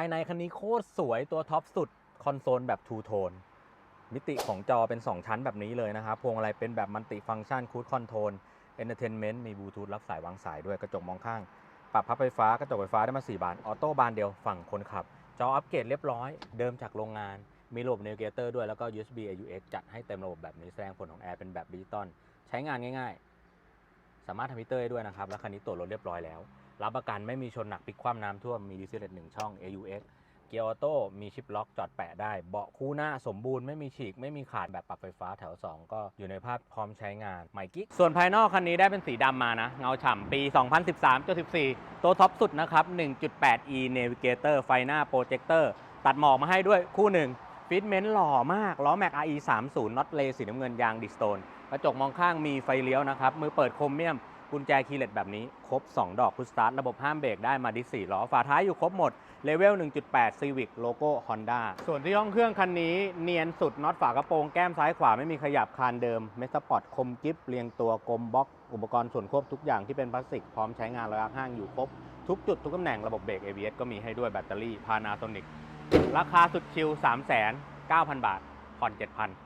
ายในคันนี้โคตรสวยตัวท็อปสุด คอนโซลแบบทูโทน มิติของจอเป็น 2 ชั้นแบบนี้เลยนะครับพวงอะไรเป็นแบบมัลติฟัง c t ชันคูดคอนโทรลเอนเตอร์เทนเมนต์มีบลูทูธรับสายวางสายด้วยกระจกมองข้าง ปรับพับไฟฟ้ากระจกไฟฟ้าได้มา 4 บาน ออโต้บานเดียวฝั่งคนขับ จออัปเกรดเรียบร้อย เดิมจากโรงงาน มีระบบ n น v เกเตอร์ด้วยแล้วก็ USB AUX จัดให้เต็มระบบแบบนี้แสดงผลของแอร์เป็นแบบดิจิตอลใช้งานง่ายๆ สามารถทำมิเตอร์ได้ด้วยนะครับ แล้วคันนี้ตรวจรถเรียบร้อยแล้ว รับประกันไม่มีชนหนักพลิกคว่ำน้ำท่วม มีดีเซลหนึ่งช่อง AUX เกียร์ออโต้มีชิปล็อกจอดแปะได้ เบาะคู่หน้าสมบูรณ์ไม่มีฉีก ไม่มีขาดแบบปรับไฟฟ้าแถว 2 ก็อยู่ในภาพพร้อมใช้งานใหม่กิ๊กส่วนภายนอกคันนี้ได้เป็นสีดำมานะ เงาฉ่ำปี 2013-14 ตัวท็อปสุดนะครับ 1.8e Navigator ไฟหน้าโปรเจคเตอร์ตัดหมอกมาให้ด้วยคู่หนึ่ง ฟิตเมนต์หล่อมาก ล้อแม็ก RE 30น็อตเลสีน้ำเงินยางดิสโตนกระจกมองข้างมีไฟเลี้ยวนะครับ มือเปิดโครเมียม กุญแจคีย์เลตแบบนี้ ครบ 2 ดอกพุชสตาร์ทระบบห้ามเบรกได้มาดิส4ล้อ ฝาท้ายอยู่ครบหมด เลเวล 1.8 Civic โลโก้ Honda ส่วนที่ห้องเครื่องคันนี้เนียนสุดน็อตฝากระโปรงแก้มซ้ายขวาไม่มีขยับคานเดิมเมสปอร์ตคมกิฟเรียงตัวกลมบล็อก อุปกรณ์ส่วนควบทุกอย่างที่เป็นพลาสติกพร้อมใช้งานระยะห้างอยู่ครบทุกจุดทุกตำแหน่งระบบเบรก ABS ก็มีให้ด้วยแบตเตอรี่ Panasonic ราคาสุดชิว 3 9 0 0 0 บาท ผ่อน 7,000